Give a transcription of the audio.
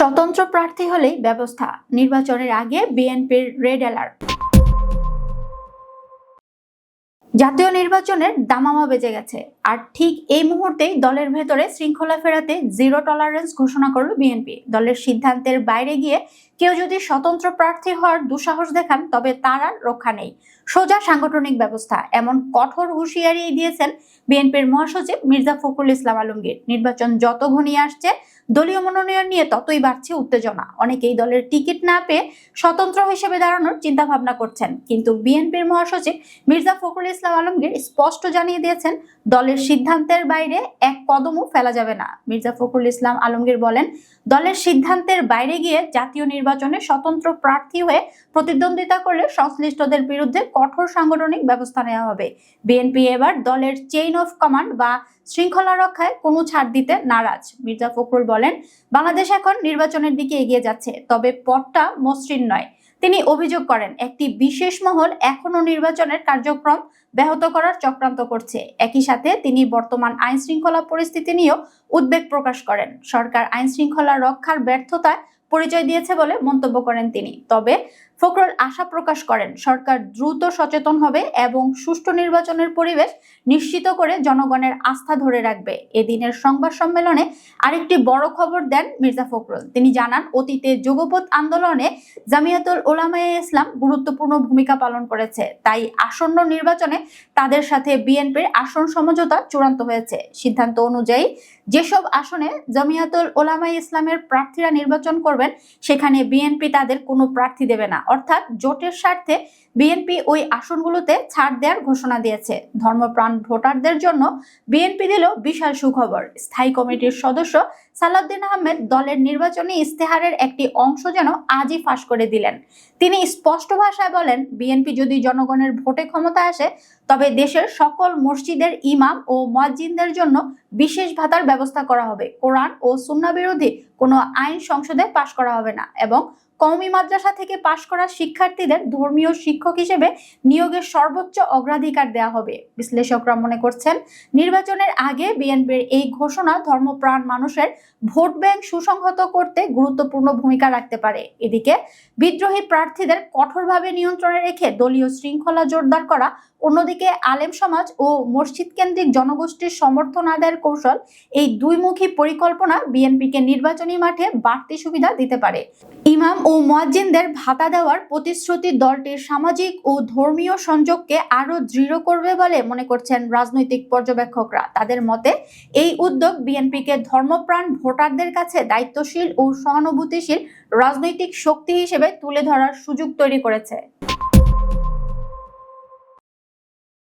স্বতন্ত্র প্রার্থী হলেই ব্যবস্থা নির্বাচনের আগে বিএনপির রেড অ্যালার্ট। জাতীয় নির্বাচনের দামামা বেজে গেছে। আর ঠিক এই মুহূর্তেই দলের ভেতরে শৃঙ্খলা ফেরাতে জিরো টলারেন্স ঘোষণা করল বিএনপি দলের সিদ্ধান্তের বাইরে গিয়ে কেউ যদি স্বতন্ত্র প্রার্থী হওয়ার দুঃসাহস দেখান, তবে তার আর রক্ষা নেই। সোজা সাংগঠনিক ব্যবস্থা, এমন কঠোর হুঁশিয়ারি দিয়েছেন বিএনপির মহাসচিব মির্জা ফখরুল ইসলাম আলমগীর। নির্বাচন যত ঘনিয়ে আসছে, দলীয় মনোনয়ন নিয়ে ততই বাড়ছে উত্তেজনা। অনেকেই দলের টিকিট না পেয়ে স্বতন্ত্র হিসেবে দাঁড়ানোর চিন্তা ভাবনা করছেন। কিন্তু বিএনপির মহাসচিব মির্জা ফখরুল ইসলাম আলমগীর স্পষ্ট জানিয়ে দিয়েছেন, দলের সিদ্ধান্তের বাইরে এক কদমও ফেলা যাবে না। মির্জা ফখরুল ইসলাম আলমগীর বলেন, দলের সিদ্ধান্তের বাইরে গিয়ে জাতীয় নির্বাচনে স্বতন্ত্র প্রার্থী হয়ে প্রতিদ্বন্দ্বিতা করলে সংশ্লিষ্টদের বিরুদ্ধে কঠোর সাংগঠনিক ব্যবস্থা নেওয়া হবে। বিএনপি এবার দলের চেইন অফ কমান্ড বা শৃঙ্খলা রক্ষায় কোনো ছাড় দিতে নারাজ। মির্জা ফখরুল বলেন, বাংলাদেশ এখন নির্বাচনের দিকে এগিয়ে যাচ্ছে, তবে পথটা মসৃণ নয়। তিনি অভিযোগ করেন, একটি বিশেষ মহল এখনও নির্বাচনের কার্যক্রম ব্যাহত করার চক্রান্ত করছে। একই সাথে তিনি বর্তমান আইন শৃঙ্খলা পরিস্থিতি নিয়েও উদ্বেগ প্রকাশ করেন। সরকার আইন শৃঙ্খলা রক্ষার ব্যর্থতায় পরিচয় দিয়েছে বলে মন্তব্য করেন তিনি। তবে ফখরুল আশা প্রকাশ করেন, সরকার দ্রুত সচেতন হবে এবং সুষ্ঠু নির্বাচনের পরিবেশ নিশ্চিত করে জনগণের আস্থা ধরে রাখবে। এদিনের সংবাদ সম্মেলনে আরেকটি বড় খবর দেন মির্জা ফখরুল। তিনি জানান, অতীতে যুগপৎ আন্দোলনে জামিয়াতুল ওলামায়ে ইসলাম গুরুত্বপূর্ণ ভূমিকা পালন করেছে। তাই আসন্ন নির্বাচনে তাদের সাথে বিএনপির আসন সমঝোতা চূড়ান্ত হয়েছে। সিদ্ধান্ত অনুযায়ী, যেসব আসনে জামিয়াতুল ওলামায়ে ইসলামের প্রার্থীরা নির্বাচন করবেন, সেখানে বিএনপি তাদের কোনো প্রার্থী দেবে না। অর্থাৎ জোটের স্বার্থে বিএনপি ওই আসনগুলোতে ছাড় দেওয়ার ঘোষণা দিয়েছে। ধর্মপ্রাণ ভোটারদের জন্য বিএনপি দিল বিশাল সুখবর। স্থায়ী কমিটির সদস্য সালাউদ্দিন আহমেদ দলের নির্বাচনী ইস্তেহারের একটি অংশ যেন আজই ফাঁস করে দিলেন। তিনি স্পষ্ট ভাষায় বলেন, বিএনপি যদি জনগণের ভোটে ক্ষমতা আসে তবে দেশের সকল মসজিদের ইমাম ও মজ্জিনদের জন্য বিশেষ ভাতার ব্যবস্থা করা হবে। কোরআন ও সুন্না বিরোধী কোনো আইন সংসদে পাশ করা হবে না এবং কওমি মাদ্রাসা থেকে পাশ করা শিক্ষার্থীদের ধর্মীয় শিক্ষক হিসেবে নিয়োগের সর্বোচ্চ অগ্রাধিকার দেওয়া হবে। বিশ্লেষকরা মনে করছেন, নির্বাচনের আগে বিএনপির এই ঘোষণা ধর্মপ্রাণ মানুষের ভোট ব্যাংক সুসংহত করতে গুরুত্বপূর্ণ ভূমিকা রাখতে পারে। এদিকে, বিদ্রোহী প্রার্থীদের কঠোরভাবে নিয়ন্ত্রণে রেখে দলীয় শৃঙ্খলা জোরদার করা, অন্যদিকে আলেম সমাজ ও মসজিদ কেন্দ্রিক জনগোষ্ঠীর সমর্থন আদায়ের কৌশল, এই দুইমুখী পরিকল্পনা বিএনপিকে নির্বাচনী মাঠে বাড়তি সুবিধা দিতে পারে। ইমাম মুয়াজ্জিনদের ভাতা দেওয়ার প্রতিশ্রুতি দলটির সামাজিক ও ধর্মীয় সংযোগকে আরও দৃঢ় করবে বলে মনে করছেন রাজনৈতিক পর্যবেক্ষকরা। তাদের মতে, এই উদ্যোগ বিএনপিকে ধর্মপ্রাণ ভোটারদের কাছে দায়িত্বশীল ও সহানুভূতিশীল রাজনৈতিক শক্তি হিসেবে তুলে ধরার সুযোগ তৈরি করেছে।